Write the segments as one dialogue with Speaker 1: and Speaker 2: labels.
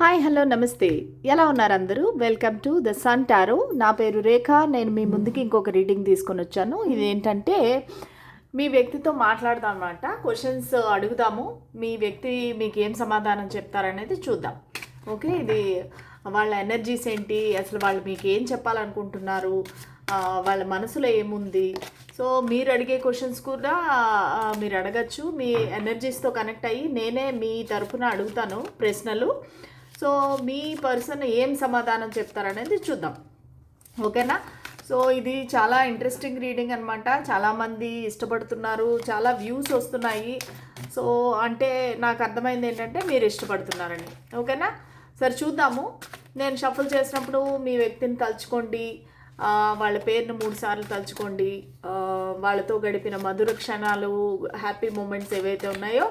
Speaker 1: Hi hello నమస్తే. ఎలా ఉన్నారు అందరూ? Welcome to the sun tarot. నా పేరు రేఖ. నేను మీ ముందుకి ఇంకొక రీడింగ్ తీసుకొని వచ్చాను. ఇది ఏంటంటే మీ వ్యక్తితో మాట్లాడదాం అనమాట క్వశ్చన్స్ అడుగుదాము. మీ వ్యక్తి మీకు ఏం సమాధానం చెప్తారనేది చూద్దాం. ఓకే ఇది వాళ్ళ ఎనర్జీస్ ఏంటి? అసలు వాళ్ళు మీకు ఏం చెప్పాలనుకుంటున్నారు? వాళ్ళ మనసులో ఏముంది? సో మీరు అడిగే క్వశ్చన్స్ కూడా మీరు అడగచ్చు. మీ ఎనర్జీస్తో కనెక్ట్ అయ్యి నేనే మీ తరఫున అడుగుతాను ప్రశ్నలు. సో మీ పర్సన్ ఏం సమాధానం చెప్తారనేది చూద్దాం. ఓకేనా? సో ఇది చాలా ఇంట్రెస్టింగ్ రీడింగ్ అనమాట చాలామంది ఇష్టపడుతున్నారు. చాలా వ్యూస్ వస్తున్నాయి. సో అంటే నాకు అర్థమైంది ఏంటంటే మీరు ఇష్టపడుతున్నారని. ఓకేనా? సరే చూద్దాము. నేను షఫుల్ చేసినప్పుడు మీ వ్యక్తిని తలుచుకోండి. వాళ్ళ పేరును మూడు సార్లు తలుచుకోండి. వాళ్ళతో గడిపిన మధుర క్షణాలు హ్యాపీ మూమెంట్స్ ఏవైతే ఉన్నాయో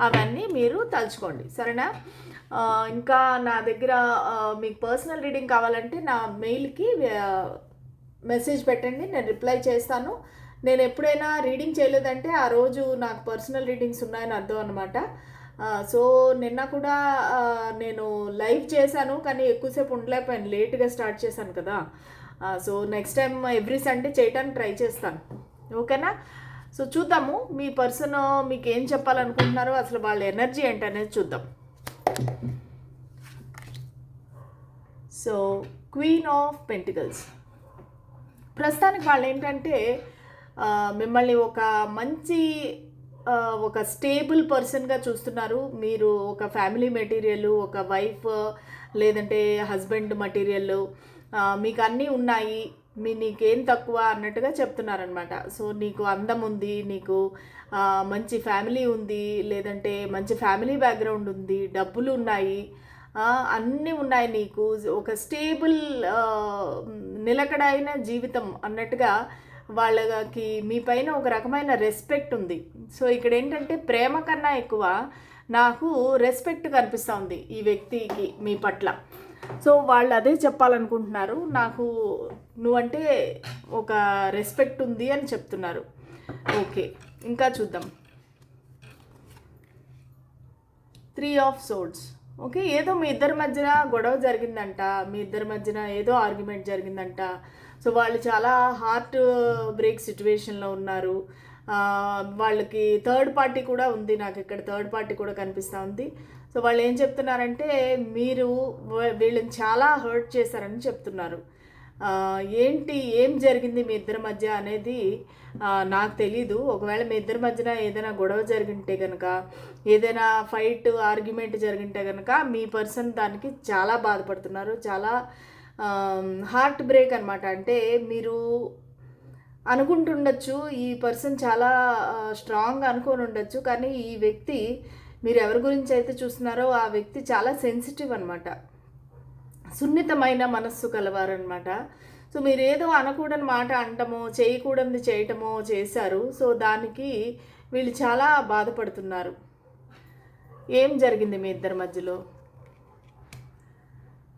Speaker 1: అవన్నీ మీరు తలుచుకోండి. సరేనా? ఇంకా నా దగ్గర మీకు పర్సనల్ రీడింగ్ కావాలంటే నా మెయిల్కి మెసేజ్ పెట్టండి. నేను రిప్లై చేస్తాను. నేను ఎప్పుడైనా రీడింగ్ చేయలేదంటే ఆ రోజు నాకు పర్సనల్ రీడింగ్స్ ఉన్నాయని అర్థం అనమాట సో నిన్న కూడా నేను లైవ్ చేశాను కానీ ఎక్కువసేపు ఉండలేకపోయాను. లేట్గా స్టార్ట్ చేశాను కదా. So next time every Sunday చేయడానికి ట్రై చేస్తాను. ఓకేనా సో చూద్దాము. మీ పర్సన్ మీకు ఏం చెప్పాలనుకుంటున్నారో అసలు వాళ్ళ ఎనర్జీ ఏంటనేది చూద్దాం. సో క్వీన్ ఆఫ్ పెంటికల్స్ ప్రస్తుతానికి వాళ్ళు ఏంటంటే మిమ్మల్ని ఒక మంచి ఒక స్టేబుల్ పర్సన్గా చూస్తున్నారు. మీరు ఒక ఫ్యామిలీ మెటీరియల్ ఒక వైఫ్ లేదంటే హస్బెండ్ మెటీరియల్ మీకు అన్నీ ఉన్నాయి మీ నీకేం తక్కువ అన్నట్టుగా చెప్తున్నారనమాట. సో నీకు అందం ఉంది నీకు మంచి ఫ్యామిలీ ఉంది లేదంటే మంచి ఫ్యామిలీ బ్యాక్గ్రౌండ్ ఉంది డబ్బులు ఉన్నాయి అన్నీ ఉన్నాయి నీకు. ఒక స్టేబుల్ నిలకడైన జీవితం అన్నట్టుగా వాళ్ళకి మీ పైన ఒక రకమైన రెస్పెక్ట్ ఉంది. సో ఇక్కడ ఏంటంటే ప్రేమ కన్నా ఎక్కువ నాకు రెస్పెక్ట్ కనిపిస్తూ ఉంది ఈ వ్యక్తికి మీ పట్ల. సో వాళ్ళు అదే చెప్పాలనుకుంటున్నారు. నాకు నువ్వంటే ఒక రెస్పెక్ట్ ఉంది అని చెప్తున్నారు. ఓకే ఇంకా చూద్దాం. త్రీ ఆఫ్ సోడ్స్ ఓకే ఏదో మీ ఇద్దరి మధ్యన గొడవ జరిగిందంట మీ ఇద్దరి మధ్యన ఏదో ఆర్గ్యుమెంట్ జరిగిందంట. సో వాళ్ళు చాలా హార్ట్ బ్రేక్ సిచ్యువేషన్లో ఉన్నారు. వాళ్ళకి థర్డ్ పార్టీ కూడా ఉంది నాకు ఇక్కడ థర్డ్ పార్టీ కూడా కనిపిస్తూ ఉంది. సో వాళ్ళు ఏం చెప్తున్నారంటే మీరు వీళ్ళని చాలా హర్ట్ చేశారని చెప్తున్నారు. ఏంటి ఏం జరిగింది మీ ఇద్దరి మధ్య అనేది నాకు తెలీదు. ఒకవేళ మీ ఇద్దరి మధ్యన ఏదైనా గొడవ జరిగింటే కనుక ఏదైనా ఫైట్ ఆర్గ్యుమెంట్ జరిగింటే కనుక మీ పర్సన్ దానికి చాలా బాధపడుతున్నారు. చాలా హార్ట్ బ్రేక్ అనమాట అంటే మీరు అనుకుంటుండొచ్చు ఈ పర్సన్ చాలా స్ట్రాంగ్ అనుకొని ఉండొచ్చు కానీ ఈ వ్యక్తి మీరు ఎవరి గురించి అయితే చూస్తున్నారో ఆ వ్యక్తి చాలా సెన్సిటివ్ అనమాట సున్నితమైన మనస్సు కలవారనమాట సో మీరు ఏదో అనకూడని మాట అంటమో చేయకూడనిది చేయటమో చేశారు. సో దానికి వీళ్ళు చాలా బాధపడుతున్నారు. ఏం జరిగింది మీ ఇద్దరి మధ్యలో?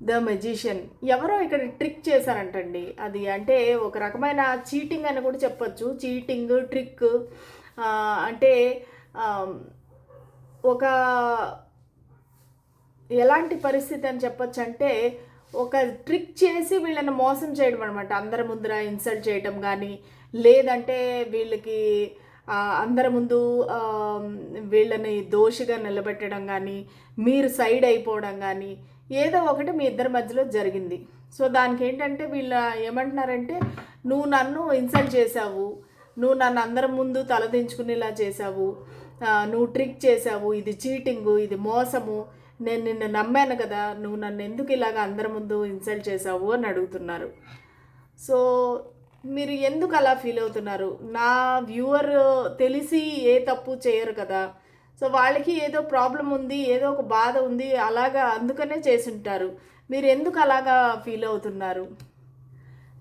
Speaker 1: The magician. ఎవరో ఇక్కడ ట్రిక్ చేశారంటండి. అది అంటే ఒక రకమైన చీటింగ్ అని కూడా చెప్పొచ్చు. చీటింగ్ ట్రిక్ అంటే ఒక ఎలాంటి పరిస్థితి అని చెప్పొచ్చు అంటే ఒక ట్రిక్ చేసి వీళ్ళని మోసం చేయడం అనమాట అందరి ముందర ఇన్సల్ట్ చేయడం కానీ లేదంటే వీళ్ళకి అందరి ముందు వీళ్ళని దోషిగా నిలబెట్టడం కానీ మీరు సైడ్ అయిపోవడం కానీ ఏదో ఒకటి మీ ఇద్దరి మధ్యలో జరిగింది. సో దానికి ఏంటంటే వీళ్ళ ఏమంటున్నారంటే నువ్వు నన్ను ఇన్సల్ట్ చేసావు నువ్వు నన్ను అందరి ముందు తలదించుకునేలా చేసావు నువ్వు ట్రిక్ చేసావు ఇది చీటింగు ఇది మోసము. నేను నిన్ను నమ్మాను కదా నువ్వు నన్ను ఎందుకు ఇలాగ అందరి ముందు ఇన్సల్ట్ చేశావు అని అడుగుతున్నారు. సో మీరు ఎందుకు అలా ఫీల్ అవుతున్నారు? నా వ్యూవర్ తెలిసి ఏ తప్పు చేయరు కదా. సో వాళ్ళకి ఏదో ప్రాబ్లం ఉంది ఏదో ఒక బాధ ఉంది అలాగా అందుకనే చేసుంటారు. మీరు ఎందుకు అలాగా ఫీల్ అవుతున్నారు?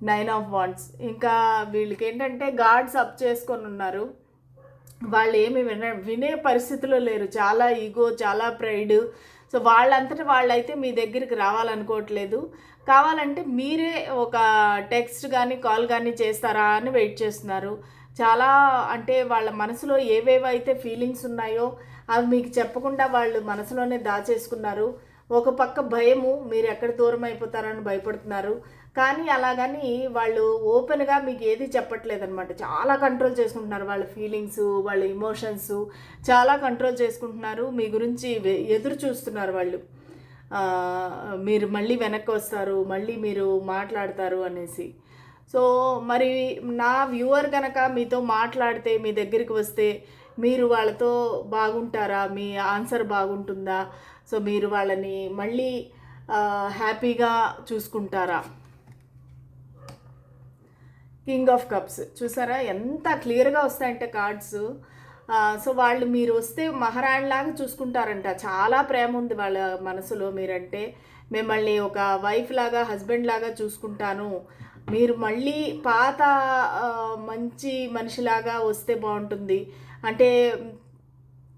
Speaker 1: నైన్ ఆఫ్ వాండ్స్ ఇంకా వీళ్ళకి ఏంటంటే గాడ్స్ అప్ చేసుకొని ఉన్నారు. వాళ్ళు ఏమి విన వినే పరిస్థితిలో లేరు. చాలా ఈగో చాలా ప్రైడ్. సో వాళ్ళంతటా వాళ్ళైతే మీ దగ్గరికి రావాలనుకోవట్లేదు. కావాలంటే మీరే ఒక టెక్స్ట్ కానీ కాల్ కానీ చేస్తారా అని వెయిట్ చేస్తున్నారు. చాలా అంటే వాళ్ళ మనసులో ఏవేవైతే ఫీలింగ్స్ ఉన్నాయో అవి మీకు చెప్పకుండా వాళ్ళు మనసులోనే దాచేసుకున్నారు. ఒక పక్క భయము మీరు ఎక్కడ దూరం అయిపోతారని భయపడుతున్నారు. కానీ అలాగని వాళ్ళు ఓపెన్గా మీకు ఏది చెప్పట్లేదు అనమాట చాలా కంట్రోల్ చేసుకుంటున్నారు వాళ్ళ ఫీలింగ్స్ వాళ్ళ ఇమోషన్స్ చాలా కంట్రోల్ చేసుకుంటున్నారు. మీ గురించి ఎదురు చూస్తున్నారు వాళ్ళు. మీరు మళ్ళీ వెనక్కి వస్తారు మళ్ళీ మీరు మాట్లాడతారు అనేసి. సో మరి నా వ్యూవర్ కనుక మీతో మాట్లాడితే మీ దగ్గరికి వస్తే మీరు వాళ్ళతో బాగుంటారా? మీ ఆన్సర్ బాగుంటుందా? సో మీరు వాళ్ళని మళ్ళీ హ్యాపీగా చూసుకుంటారా? కింగ్ ఆఫ్ కప్స్ చూసారా? ఎంత క్లియర్గా వస్తాయంటే కార్డ్స్ సో వాళ్ళు మీరు వస్తే మహారాణిలాగా చూసుకుంటారంట. చాలా ప్రేమ ఉంది వాళ్ళ మనసులో మీరంటే. మిమ్మల్ని ఒక వైఫ్ లాగా హస్బెండ్ లాగా చూసుకుంటాను. మీరు మళ్ళీ పాత మంచి మనిషిలాగా వస్తే బాగుంటుంది. అంటే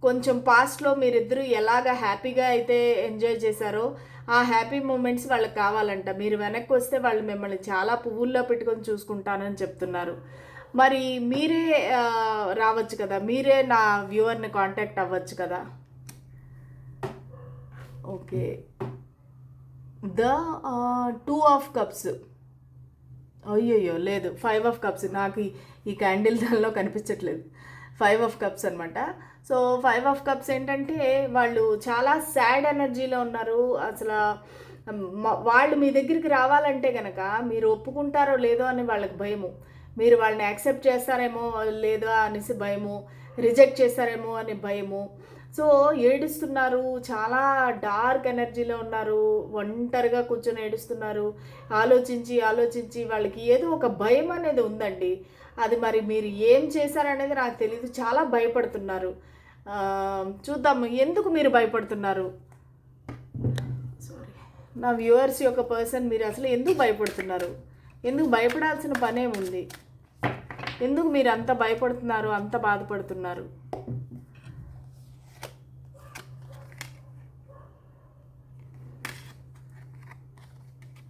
Speaker 1: కొంచెం పాస్ట్లో మీరిద్దరూ ఎలాగ హ్యాపీగా అయితే ఎంజాయ్ చేశారో ఆ హ్యాపీ మూమెంట్స్ వాళ్ళకి కావాలంట. మీరు వెనక్కి వస్తే వాళ్ళు మిమ్మల్ని చాలా పువ్వుల్లో పెట్టుకొని చూసుకుంటానని చెప్తున్నారు. మరి మీరే రావచ్చు కదా? మీరే నా వ్యూవర్ని కాంటాక్ట్ అవ్వచ్చు కదా? Okay. The two of cups. అయ్యయ్యో లేదు. Five of cups. నాకు ఈ- ఈ క్యాండిల్ దానిలో కనిపించట్లేదు. ఫైవ్ ఆఫ్ కప్స్ అనమాట సో ఫైవ్ ఆఫ్ కప్స్ ఏంటంటే వాళ్ళు చాలా సాడ్ ఎనర్జీలో ఉన్నారు. అసలు వాళ్ళు మీ దగ్గరికి రావాలంటే కనుక మీరు ఒప్పుకుంటారో లేదో అని వాళ్ళకి భయము. మీరు వాళ్ళని యాక్సెప్ట్ చేస్తారేమో లేదా అనేసి భయము. రిజెక్ట్ చేస్తారేమో అని భయము. సో ఏడుస్తున్నారు. చాలా డార్క్ ఎనర్జీలో ఉన్నారు. ఒంటరిగా కూర్చొని ఏడుస్తున్నారు. ఆలోచించి ఆలోచించి వాళ్ళకి ఏదో ఒక భయం అనేది ఉందండి. అది మరి మీరు ఏం చేశారనేది నాకు తెలియదు చాలా భయపడుతున్నారు. చూద్దాము ఎందుకు మీరు భయపడుతున్నారు? సారీ నా వ్యూవర్స్ యొక్క పర్సన్ మీరు అసలు ఎందుకు భయపడుతున్నారు? ఎందుకు భయపడాల్సిన పనే ఉంది? ఎందుకు మీరు అంత భయపడుతున్నారు అంత బాధపడుతున్నారు?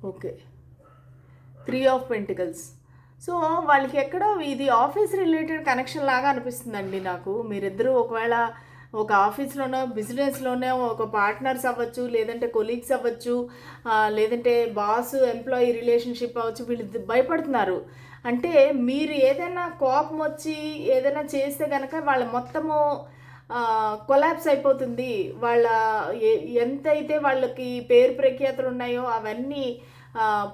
Speaker 1: Okay three of pentacles so వాళ్ళకి ఎక్కడో ఇది ఆఫీస్ రిలేటెడ్ కనెక్షన్ లాగా అనిపిస్తుందండి నాకు. మీరిద్దరూ ఒకవేళ ఒక ఆఫీస్లోనో బిజినెస్లోనే ఒక పార్ట్నర్స్ అవ్వచ్చు లేదంటే కొలీగ్స్ అవ్వచ్చు లేదంటే బాస్ ఎంప్లాయీ రిలేషన్షిప్ అవ్వచ్చు వీళ్ళు భయపడుతున్నారు. అంటే మీరు ఏదైనా కోపం వచ్చి ఏదైనా చేస్తే కనుక వాళ్ళ మొత్తము కొలాప్స్ అయిపోతుంది. వాళ్ళ ఎంతైతే వాళ్ళకి పేరు ప్రఖ్యాతలు ఉన్నాయో అవన్నీ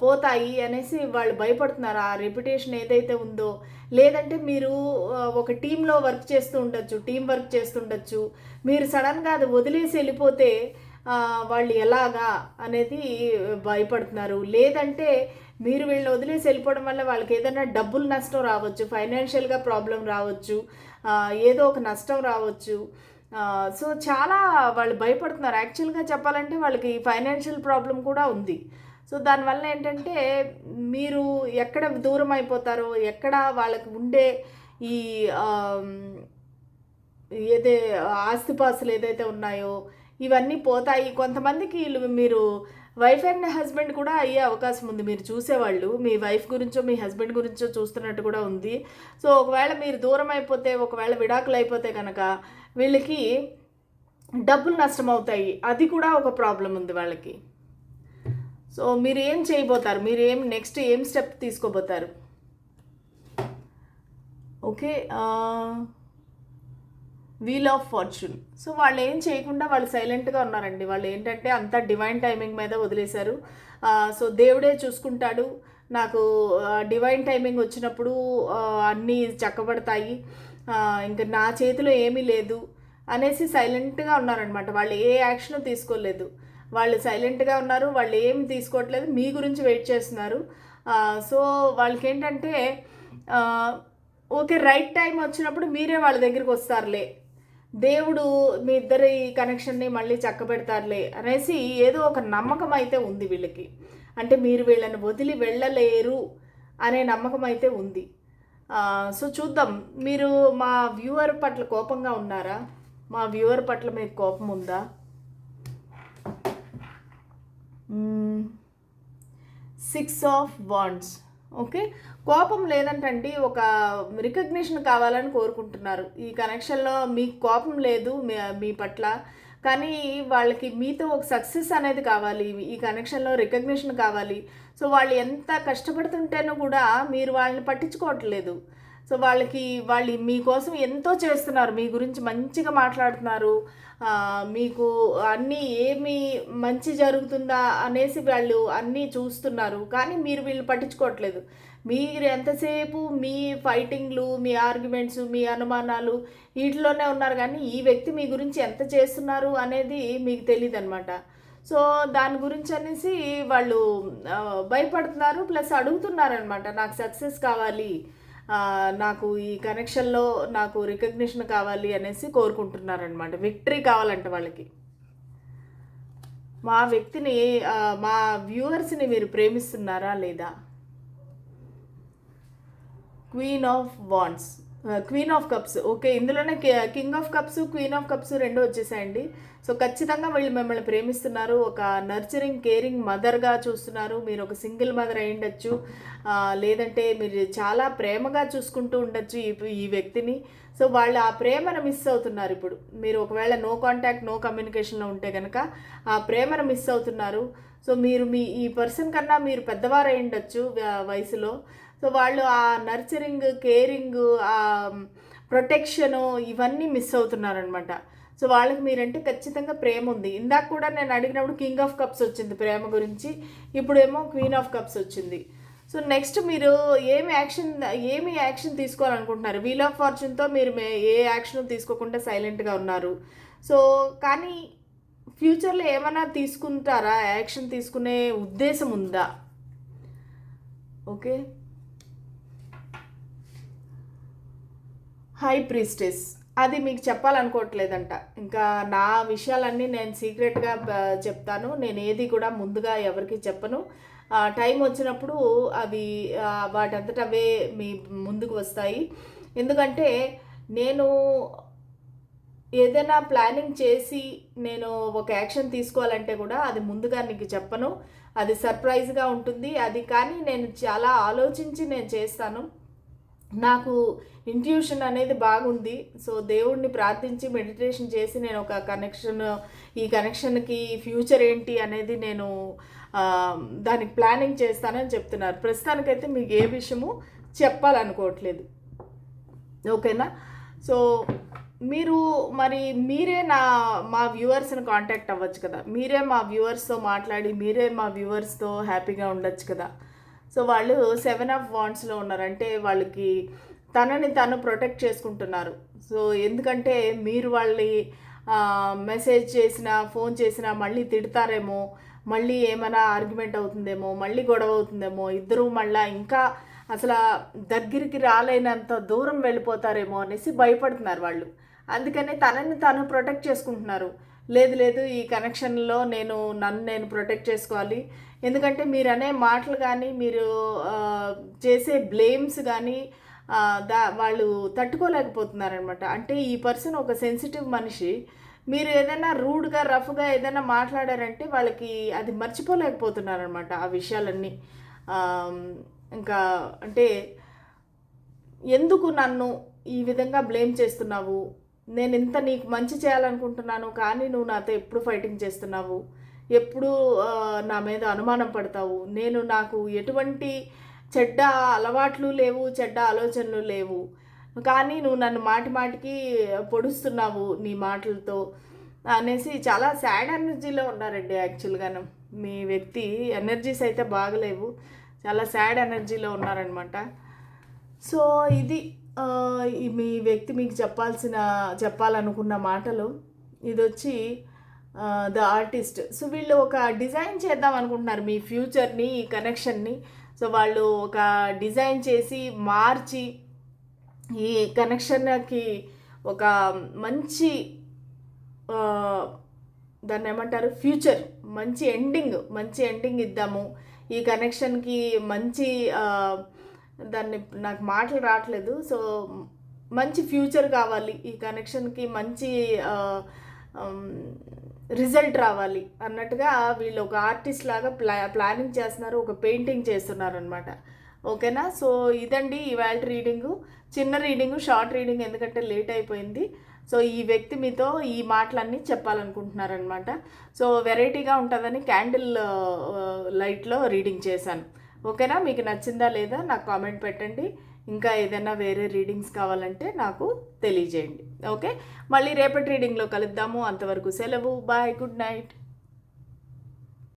Speaker 1: పోతాయి అనేసి వాళ్ళు భయపడుతున్నారు. ఆ రెప్యుటేషన్ ఏదైతే ఉందో లేదంటే మీరు ఒక టీంలో వర్క్ చేస్తూ ఉండొచ్చు టీం వర్క్ చేస్తుండొచ్చు మీరు సడన్గా అది వదిలేసి వెళ్ళిపోతే వాళ్ళు ఎలాగా అనేది భయపడుతున్నారు. లేదంటే మీరు వీళ్ళని వదిలేసి వెళ్ళిపోవడం వల్ల వాళ్ళకి ఏదైనా డబ్బులు నష్టం రావచ్చు ఫైనాన్షియల్గా ప్రాబ్లం రావచ్చు ఏదో ఒక నష్టం రావచ్చు. సో చాలా వాళ్ళు భయపడుతున్నారు. యాక్చువల్గా చెప్పాలంటే వాళ్ళకి ఫైనాన్షియల్ ప్రాబ్లం కూడా ఉంది. సో దానివల్ల ఏంటంటే మీరు ఎక్కడ దూరం అయిపోతారో ఎక్కడ వాళ్ళకి ఉండే ఈ ఏదే ఆస్తిపాస్తులు ఏదైతే ఉన్నాయో ఇవన్నీ పోతాయి. కొంతమందికి వీళ్ళు మీరు వైఫ్ అండ్ హస్బెండ్ కూడా అయ్యే అవకాశం ఉంది. మీరు చూసేవాళ్ళు మీ వైఫ్ గురించో మీ హస్బెండ్ గురించో చూస్తున్నట్టు కూడా ఉంది. సో ఒకవేళ మీరు దూరం అయిపోతే ఒకవేళ విడాకులు అయిపోతే కనుక వీళ్ళకి డబ్బులు నష్టం అవుతాయి. అది కూడా ఒక ప్రాబ్లం ఉంది వాళ్ళకి. సో మీరు ఏం చేయబోతారు? మీరు ఏం నెక్స్ట్ ఏం step తీసుకోబోతారు? Okay wheel of fortune so వాళ్ళు ఏం చేయకుండా వాళ్ళు సైలెంట్గా ఉన్నారండి. వాళ్ళు ఏంటంటే అంత డివైన్ టైమింగ్ మీద వదిలేశారు. సో దేవుడే చూసుకుంటాడు. నాకు డివైన్ టైమింగ్ వచ్చినప్పుడు అన్నీ చక్కబడతాయి. ఇంకా నా చేతిలో ఏమీ లేదు అనేసి సైలెంట్గా ఉన్నారనమాట వాళ్ళు ఏ యాక్షన్ తీసుకోలేదు. వాళ్ళు సైలెంట్గా ఉన్నారు వాళ్ళు ఏమి తీసుకోవట్లేదు మీ గురించి వెయిట్ చేస్తున్నారు. సో వాళ్ళకి ఏంటంటే ఓకే రైట్ టైం వచ్చినప్పుడు మీరే వాళ్ళ దగ్గరికి వస్తారులే. దేవుడు మీ ఇద్దరి కనెక్షన్ని మళ్ళీ చక్కబెడతారులే అనేసి ఏదో ఒక నమ్మకం అయితే ఉంది వీళ్ళకి. అంటే మీరు వీళ్ళని వదిలి వెళ్ళలేరు అనే నమ్మకం అయితే ఉంది. సో చూద్దాం. మీరు మా వ్యూవర్ పట్ల కోపంగా ఉన్నారా? మా వ్యూవర్ పట్ల మీకు కోపం ఉందా? సిక్స్ ఆఫ్ వాండ్స్ ఓకే కోపం లేదంటండి. ఒక రికగ్నిషన్ కావాలని కోరుకుంటున్నారు. ఈ కనెక్షన్లో మీకు కోపం లేదు మీ మీ పట్ల. కానీ వాళ్ళకి మీతో ఒక సక్సెస్ అనేది కావాలి. ఈ కనెక్షన్లో రికగ్నిషన్ కావాలి. సో వాళ్ళు ఎంత కష్టపడుతుంటేనో కూడా మీరు వాళ్ళని పట్టించుకోవట్లేదు. సో వాళ్ళకి వాళ్ళు మీకోసం ఎంతో చేస్తున్నారు. మీ గురించి మంచిగా మాట్లాడుతున్నారు. మీకు అన్నీ ఏమి మంచి జరుగుతుందా అనేసి వాళ్ళు అన్నీ చూస్తున్నారు. కానీ మీరు వీళ్ళు పట్టించుకోవట్లేదు. మీరు ఎంతసేపు మీ ఫైటింగ్లు మీ ఆర్గ్యుమెంట్స్ మీ అనుమానాలు వీటిలోనే ఉన్నారు. కానీ ఈ వ్యక్తి మీ గురించి ఎంత చేస్తున్నారు అనేది మీకు తెలియదు అనమాట సో దాని గురించి అనేసి వాళ్ళు భయపడుతున్నారు. ప్లస్ అడుగుతున్నారు అనమాట నాకు సక్సెస్ కావాలి. నాకు ఈ కనెక్షన్లో నాకు రికగ్నిషన్ కావాలి అనేసి కోరుకుంటున్నారనమాట విక్టరీ కావాలంట వాళ్ళకి. మా వ్యక్తిని మా వ్యూవర్స్ని మీరు ప్రేమిస్తున్నారా లేదా? Queen of wands queen of cups okay ఇందులోనే king of cups queen of cups రెండు వచ్చేసాయండి. సో ఖచ్చితంగా వీళ్ళు మిమ్మల్ని ప్రేమిస్తున్నారు. ఒక నర్చరింగ్ కేరింగ్ మదర్గా చూస్తున్నారు. మీరు ఒక సింగిల్ మదర్ అయి ఉండొచ్చు. లేదంటే మీరు చాలా ప్రేమగా చూసుకుంటూ ఉండొచ్చు ఈ ఈ వ్యక్తిని. సో వాళ్ళు ఆ ప్రేమను మిస్ అవుతున్నారు ఇప్పుడు. మీరు ఒకవేళ నో కాంటాక్ట్ నో కమ్యూనికేషన్లో ఉంటే కనుక ఆ ప్రేమను మిస్ అవుతున్నారు. సో మీరు మీ ఈ పర్సన్ కన్నా మీరు పెద్దవారు అయి ఉండొచ్చు వయసులో. సో వాళ్ళు ఆ నర్చరింగ్ కేరింగ్ ఆ ప్రొటెక్షను ఇవన్నీ మిస్ అవుతున్నారనమాట సో వాళ్ళకి మీరంటే ఖచ్చితంగా ప్రేమ ఉంది. ఇందాక కూడా నేను అడిగినప్పుడు కింగ్ ఆఫ్ కప్స్ వచ్చింది ప్రేమ గురించి. ఇప్పుడేమో క్వీన్ ఆఫ్ కప్స్ వచ్చింది. సో నెక్స్ట్ మీరు ఏమి యాక్షన్ ఏమి యాక్షన్ తీసుకోవాలనుకుంటున్నారు? వీల్ ఆఫ్ ఫార్చ్యూన్తో మీరు మే- ఏ యాక్షన్ తీసుకోకుండా సైలెంట్గా ఉన్నారు. సో కానీ ఫ్యూచర్లో ఏమైనా తీసుకుంటారా? యాక్షన్ తీసుకునే ఉద్దేశం ఉందా? ఓకే. హై ప్రిస్టెస్ అది మీకు చెప్పాలనుకోవట్లేదంట. ఇంకా నా విషయాలన్నీ నేను సీక్రెట్గా చెప్తాను. నేను ఏది కూడా ముందుగా ఎవరికి చెప్పను. టైం వచ్చినప్పుడు అవి వాటంతట అవే మీ ముందుకు వస్తాయి. ఎందుకంటే నేను ఏదైనా ప్లానింగ్ చేసి నేను ఒక యాక్షన్ తీసుకోవాలంటే కూడా అది ముందుగా నీకు చెప్పను. అది సర్ప్రైజ్గా ఉంటుంది. అది కానీ నేను చాలా ఆలోచించి నేను చేస్తాను. నాకు ఇంట్యూషన్ అనేది బాగుంది. సో దేవుడిని ప్రార్థించి మెడిటేషన్ చేసి నేను ఒక కనెక్షన్ ఈ కనెక్షన్కి ఫ్యూచర్ ఏంటి అనేది నేను దానికి ప్లానింగ్ చేస్తానని చెప్తున్నారు. ప్రస్తుతానికైతే మీకు ఏ విషయము చెప్పాలనుకోవట్లేదు. ఓకేనా? సో మీరు మరి మీరే నా మా వ్యూవర్స్ని కాంటాక్ట్ అవ్వచ్చు కదా. మీరే మా వ్యూవర్స్తో మాట్లాడి మీరే మా వ్యూవర్స్తో హ్యాపీగా ఉండొచ్చు కదా. సో వాళ్ళు సెవెన్ ఆఫ్ వాండ్స్లో ఉన్నారు. అంటే వాళ్ళకి తనని తను ప్రొటెక్ట్ చేసుకుంటున్నారు. సో ఎందుకంటే మీరు వాళ్ళని మెసేజ్ చేసినా ఫోన్ చేసినా మళ్ళీ తిడతారేమో మళ్ళీ ఏమైనా ఆర్గ్యుమెంట్ అవుతుందేమో మళ్ళీ గొడవ అవుతుందేమో ఇద్దరు మళ్ళీ ఇంకా అసలు దగ్గరికి రాలేనంత దూరం వెళ్ళిపోతారేమో అనేసి భయపడుతున్నారు వాళ్ళు. అందుకనే తనని తను ప్రొటెక్ట్ చేసుకుంటున్నారు. లేదు లేదు ఈ కనెక్షన్లో నేను నన్ను నేను ప్రొటెక్ట్ చేసుకోవాలి. ఎందుకంటే మీరు అనే మాటలు కానీ మీరు చేసే బ్లేమ్స్ కానీ దా వాళ్ళు తట్టుకోలేకపోతున్నారనమాట. అంటే ఈ పర్సన్ ఒక సెన్సిటివ్ మనిషి. మీరు ఏదైనా రూడ్గా రఫ్గా ఏదైనా మాట్లాడారంటే వాళ్ళకి అది మర్చిపోలేకపోతున్నారనమాట ఆ విషయాలన్నీ. ఇంకా అంటే ఎందుకు నన్ను ఈ విధంగా బ్లేమ్ చేస్తున్నావు? నేను ఇంత నీకు మంచి చేయాలనుకుంటున్నాను కానీ నువ్వు నాతో ఎప్పుడు ఫైటింగ్ చేస్తున్నావు? ఎప్పుడు నా మీద అనుమానం పడతావు? నేను నాకు ఎటువంటి చెడ్డ అలవాట్లు లేవు చెడ్డ ఆలోచనలు లేవు. కానీ నువ్వు నన్ను మాటి మాటికి పొడుస్తున్నావు నీ మాటలతో అనేసి చాలా సాడ్ ఎనర్జీలో ఉన్నారండి యాక్చువల్గాను మీ వ్యక్తి ఎనర్జీస్ అయితే బాగలేవు. చాలా సాడ్ ఎనర్జీలో ఉన్నారనమాట సో ఇది మీ వ్యక్తి మీకు చెప్పాల్సిన చెప్పాలనుకున్న మాటలు. ఇది వచ్చి ద ఆర్టిస్ట్. సో వీళ్ళు ఒక డిజైన్ చేద్దాం అనుకుంటున్నారు మీ ఫ్యూచర్ని ఈ కనెక్షన్ని. సో వాళ్ళు ఒక డిజైన్ చేసి మార్చి ఈ కనెక్షన్కి ఒక మంచి దాన్ని ఏమంటారు? ఫ్యూచర్ మంచి ఎండింగ్ మంచి ఎండింగ్ ఇద్దాము. ఈ కనెక్షన్కి మంచి దాన్ని నాకు మాటలు రావట్లేదు. సో మంచి ఫ్యూచర్ కావాలి. ఈ కనెక్షన్కి మంచి రిజల్ట్ రావాలి అన్నట్టుగా వీళ్ళు ఒక ఆర్టిస్ట్ లాగా ప్లా ప్లానింగ్ చేస్తున్నారు. ఒక పెయింటింగ్ చేస్తున్నారు అనమాట ఓకేనా? సో ఇదండి ఇవాళ రీడింగు. చిన్న రీడింగు షార్ట్ రీడింగ్ ఎందుకంటే లేట్ అయిపోయింది. సో ఈ వ్యక్తి మీతో ఈ మాటలన్నీ చెప్పాలనుకుంటున్నారనమాట సో వెరైటీగా ఉంటుందని క్యాండిల్ లైట్లో రీడింగ్ చేశాను. ఓకేనా? మీకు నచ్చిందా లేదా నాకు కామెంట్ పెట్టండి. ఇంకా ఏదైనా వేరే రీడింగ్స్ కావాలంటే నాకు తెలియజేయండి. ఓకే? మళ్ళీ రేపటి రీడింగ్లో కలుద్దాము. అంతవరకు సెలవు. బాయ్. Good night.